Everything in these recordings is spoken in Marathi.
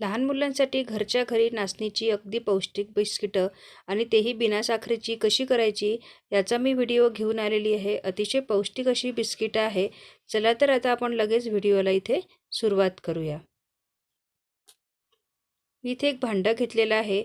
लहान मुलांसाठी घरच्या घरी नाचणीची अगदी पौष्टिक बिस्किटं आणि तेही बिना साखरेची कशी करायची याचा मी व्हिडिओ घेऊन आलेली आहे. अतिशय पौष्टिक अशी बिस्किटं आहे. चला तर आता आपण लगेच व्हिडिओला इथे सुरुवात करूया. मी इथे एक भांडं घेतलेलं आहे.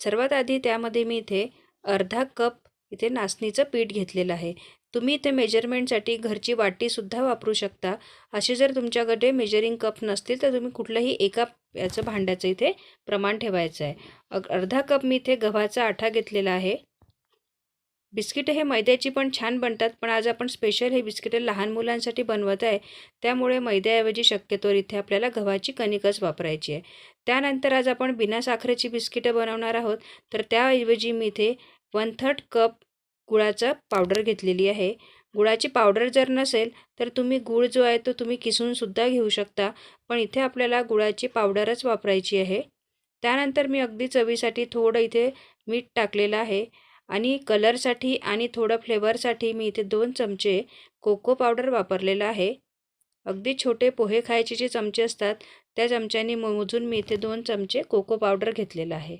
सर्वात आधी त्यामध्ये मी इथे अर्धा कप इथे नाचणीचं पीठ घेतलेलं आहे. तुम्ही इथे मेजरमेंटसाठी घरची वाटीसुद्धा वापरू शकता. असे जर तुमच्याकडे मेजरिंग कप नसतील तर तुम्ही कुठलंही एका याचं भांड्याचं इथे प्रमाण ठेवायचं आहे. अर्धा कप मी इथे गव्हाचा आठा घेतलेला आहे. बिस्किटं हे मैद्याची पण छान बनतात पण आज आपण स्पेशल हे बिस्किटं लहान मुलांसाठी बनवत आहे. त्यामुळे मैद्याऐवजी शक्यतोवर इथे आपल्याला गव्हाची कणिकच वापरायची आहे. त्यानंतर आज आपण बिना साखरेची बिस्किटं बनवणार आहोत. तर त्याऐवजी मी इथे वन थर्ड कप गुळाचा पावडर घेतलेली आहे. गुळाची पावडर जर नसेल तर तुम्ही गूळ जो आहे तो तुम्ही किसूनसुद्धा घेऊ शकता. पण इथे आपल्याला गुळाची पावडरच वापरायची आहे. त्यानंतर मी अगदी चवीसाठी थोडं इथे मीठ टाकलेलं आहे. आणि कलरसाठी आणि थोडं फ्लेवरसाठी मी इथे दोन चमचे कोको पावडर वापरलेलं आहे. अगदी छोटे पोहे खायचे जे चमचे असतात त्या चमच्यानी मोजून मी इथे दोन चमचे कोको पावडर घेतलेलं आहे.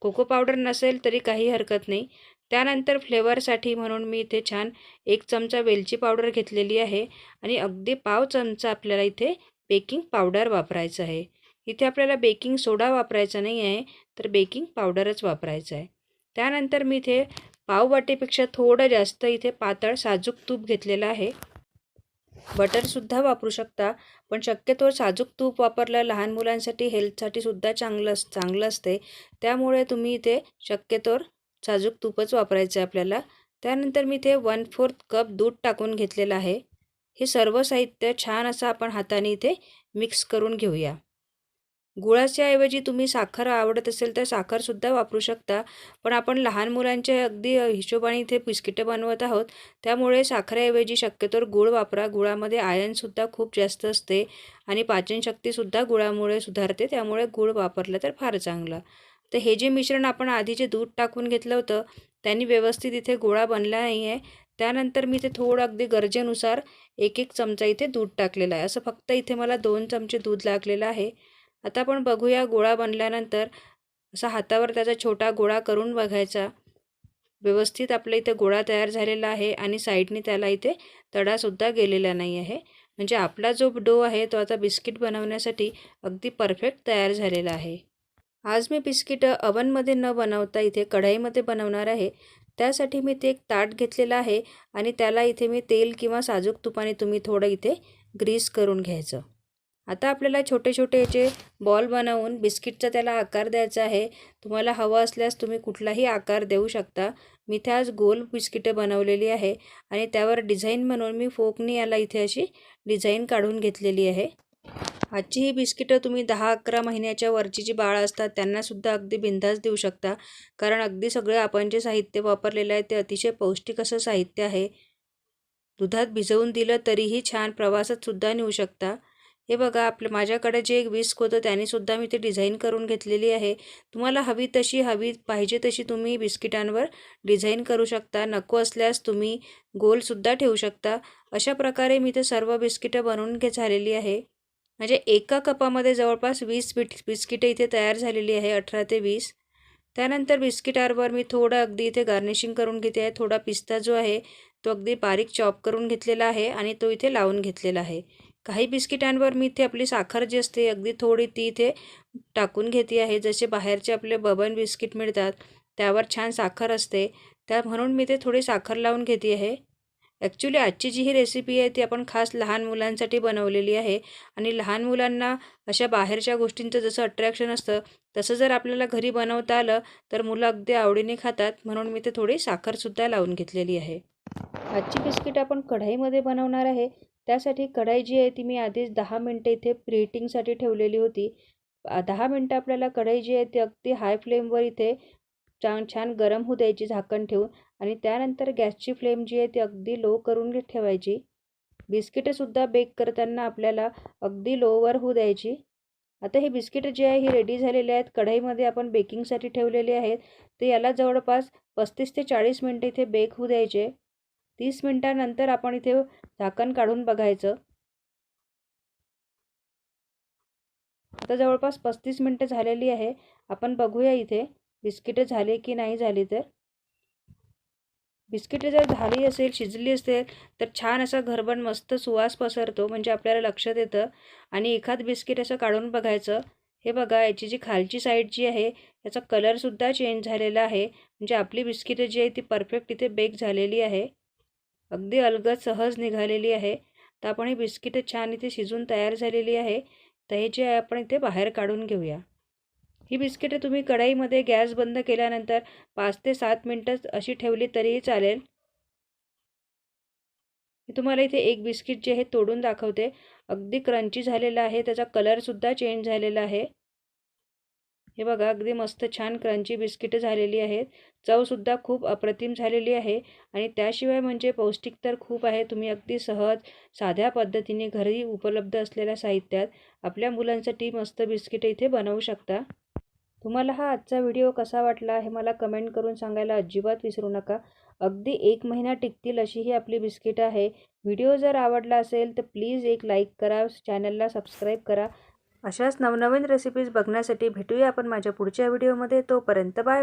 कोको पावडर नसेल तरी काही हरकत नाही. त्यानंतर फ्लेवरसाठी म्हणून मी इथे छान एक चमचा वेलची पावडर घेतलेली आहे आणि अगदी पाव चमचा आपल्याला इथे बेकिंग पावडर वापरायचं आहे. इथे आपल्याला बेकिंग सोडा वापरायचा नाही आहे तर बेकिंग पावडरच वापरायचं आहे. त्यानंतर मी इथे पाववाटेपेक्षा थोडं जास्त इथे पातळ साजूक तूप घेतलेलं आहे. बटरसुद्धा वापरू शकता पण शक्यतोवर साजूक तूप वापरलं लहान मुलांसाठी हेल्थसाठी सुद्धा चांगलं अस चांगलं असते. त्यामुळे तुम्ही इथे शक्यतोवर साजूक तूपच वापरायचं आहे आपल्याला. त्यानंतर मी इथे वन फोर्थ कप दूध टाकून घेतलेलं आहे. हे सर्व साहित्य छान असं आपण हाताने इथे मिक्स करून घेऊया. गुळाच्या ऐवजी तुम्ही साखर आवडत असेल तर साखरसुद्धा वापरू शकता. पण आपण लहान मुलांच्या अगदी हिशोबाने इथे बिस्किटं बनवत आहोत. त्यामुळे साखरेऐवजी शक्यतोवर गुळ वापरा. गुळामध्ये आयनसुद्धा खूप जास्त असते आणि पाचनशक्तीसुद्धा गुळामुळे सुधारते. त्यामुळे गुळ वापरलं तर फार चांगलं. तर हे जे मिश्रण आपण आधी जे दूध टाकून घेतलं होतं त्यांनी व्यवस्थित इथे गोळा बनला नाही आहे त्यानंतर मी इथे थोडं अगदी गरजेनुसार एक एक चमचा इथे दूध टाकलेलं आहे. असं फक्त इथे मला दोन चमचे दूध लागलेलं आहे. आता आपण बघूया गोळा बनल्यानंतर असा हातावर त्याचा छोटा गोळा करून बघायचा. व्यवस्थित आपल्या इथे गोळा तयार झालेला आहे आणि साईडने त्याला इथे तडासुद्धा गेलेला नाही आहे म्हणजे आपला जो डो आहे तो आता बिस्किट बनवण्यासाठी अगदी परफेक्ट तयार झालेला आहे. आज मी बिस्किटं अवनमध्ये न बनवता इथे कढाईमध्ये बनवणार आहे. त्यासाठी मी ते एक ताट घेतलेलं आहे आणि त्याला इथे मी तेल किंवा साजूक तुपाने तुम्ही थोडं इथे ग्रीस करून घ्यायचं. आता आपल्याला छोटे छोटे याचे बॉल बनवून बिस्किटचा त्याला आकार द्यायचा आहे. तुम्हाला हवं असल्यास तुम्ही कुठलाही आकार देऊ शकता. मी इथे आज गोल बिस्किटं बनवलेली आहे आणि त्यावर डिझाईन म्हणून मी फोकनी याला इथे अशी डिझाईन काढून घेतलेली आहे. आजची ही बिस्किटं तुम्ही दहा अकरा महिन्याच्या वरची जी बाळं असतात त्यांनासुद्धा अगदी बिंदास देऊ शकता. कारण अगदी सगळं आपण जे साहित्य वापरलेलं आहे ते अतिशय पौष्टिक असं साहित्य आहे. दुधात भिजवून दिलं तरीही छान प्रवासातसुद्धा नेऊ शकता. हे बघा आपलं माझ्याकडे जे एक विस्क होतं त्यानेसुद्धा मी ते डिझाईन करून घेतलेली आहे. तुम्हाला हवी तशी हवी पाहिजे तशी तुम्ही बिस्किटांवर डिझाईन करू शकता. नको असल्यास तुम्ही गोलसुद्धा ठेवू शकता. अशा प्रकारे मी ते सर्व बिस्किटं बनवून घे झालेली आहे. म्हणजे एका कपामध्ये जवळपास वीस बिट बिस्किटं इथे तयार झालेली आहे अठरा ते वीस. त्यानंतर बिस्किटावर मी थोडं अगदी इथे गार्निशिंग करून घेते आहे. थोडा पिस्ता जो आहे तो अगदी बारीक चॉप करून घेतलेला आहे आणि तो इथे लावून घेतलेला आहे. काही बिस्किटांवर मी इथे आपली साखर जी असते अगदी थोडी ती इथे टाकून घेते आहे. जसे बाहेरचे आपले बबन बिस्किट मिळतात त्यावर छान साखर असते. त्या म्हणून मी ते थोडी साखर लावून घेते आहे. ॲक्च्युली आजची जी ही रेसिपी आहे ती आपण खास लहान मुलांसाठी बनवलेली आहे. आणि लहान मुलांना अशा बाहेरच्या गोष्टींचं जसं अट्रॅक्शन असतं तसं जर आपल्याला घरी बनवता आलं तर मुलं अगदी आवडीने खातात. म्हणून मी ते थोडी साखरसुद्धा लावून घेतलेली आहे. आजची बिस्किट आपण कढाईमध्ये बनवणार आहे. त्यासाठी कढाई जी आहे ती मी आधीच दहा मिनटं इथे प्रीटिंगसाठी ठेवलेली होती. दहा मिनटं आपल्याला कढाई जी आहे ती अगदी हाय फ्लेमवर इथे छान छान गरम होऊ द्यायची झाकण ठेवून आणि त्यानंतर गॅसची फ्लेम जी आहे ती अगदी लो करून ठेवायची. बिस्किटंसुद्धा बेक करताना आपल्याला अगदी लोवर होऊ द्यायची. आता हे बिस्किटं जे आहे ही रेडी झालेले आहेत. कढईमध्ये आपण बेकिंगसाठी ठेवलेले आहेत. ते याला जवळपास पस्तीस ते चाळीस मिनटं इथे बेक होऊ द्यायचे. तीस मिनटानंतर आपण इथे झाकण काढून बघायचं. आता जवळपास पस्तीस मिनटं झालेली आहे. आपण बघूया इथे. बिस्किटं झाले की नाही झाली तर? बिस्किटं जर झाली असेल शिजली असेल तर छान असा घरबन मस्त सुवास पसरतो म्हणजे आपल्याला लक्षात येतं. आणि एखाद बिस्किट असं काढून बघायचं हे बघा याची जी खालची साईड जी आहे याचा कलरसुद्धा चेंज झालेला आहे. म्हणजे आपली बिस्किटं जी आहे ती परफेक्ट इथे बेक झालेली आहे. अगदी अलगद सहज निघालेली आहे. तर आपण ही बिस्किटं छान इथे शिजून तयार झालेली आहे. तर हे जे आहे आपण इथे बाहेर काढून घेऊया. ही बिस्किटं तुम्ही कढाईमध्ये गॅस बंद केल्यानंतर पाच ते सात मिनटं अशी ठेवली तरीही चालेल. मी तुम्हाला इथे एक बिस्किट जे आहे तोडून दाखवते. अगदी क्रंची झालेलं आहे. त्याचा कलरसुद्धा चेंज झालेला आहे. हे बघा अगदी मस्त छान क्रंची बिस्किटं झालेली आहेत. चवसुद्धा खूप अप्रतिम झालेली आहे. आणि त्याशिवाय म्हणजे पौष्टिक तर खूप आहे. तुम्ही अगदी सहज साध्या पद्धतीने घरी उपलब्ध असलेल्या साहित्यात आपल्या मुलांसाठी मस्त बिस्किटं इथे बनवू शकता. तुम्हाला हा आजचा व्हिडिओ कसा वाटला हे मला कमेंट करून सांगायला अजिबात विसरू नका. अगदी एक महिना टिकतील अशी ही आपली बिस्किटं आहे. व्हिडिओ जर आवडला असेल तर प्लीज एक लाईक करा चॅनलला सबस्क्राईब करा. अशाच नवनवीन रेसिपीज बघण्यासाठी भेटूया आपण माझ्या पुढच्या व्हिडिओमध्ये. तोपर्यंत बाय.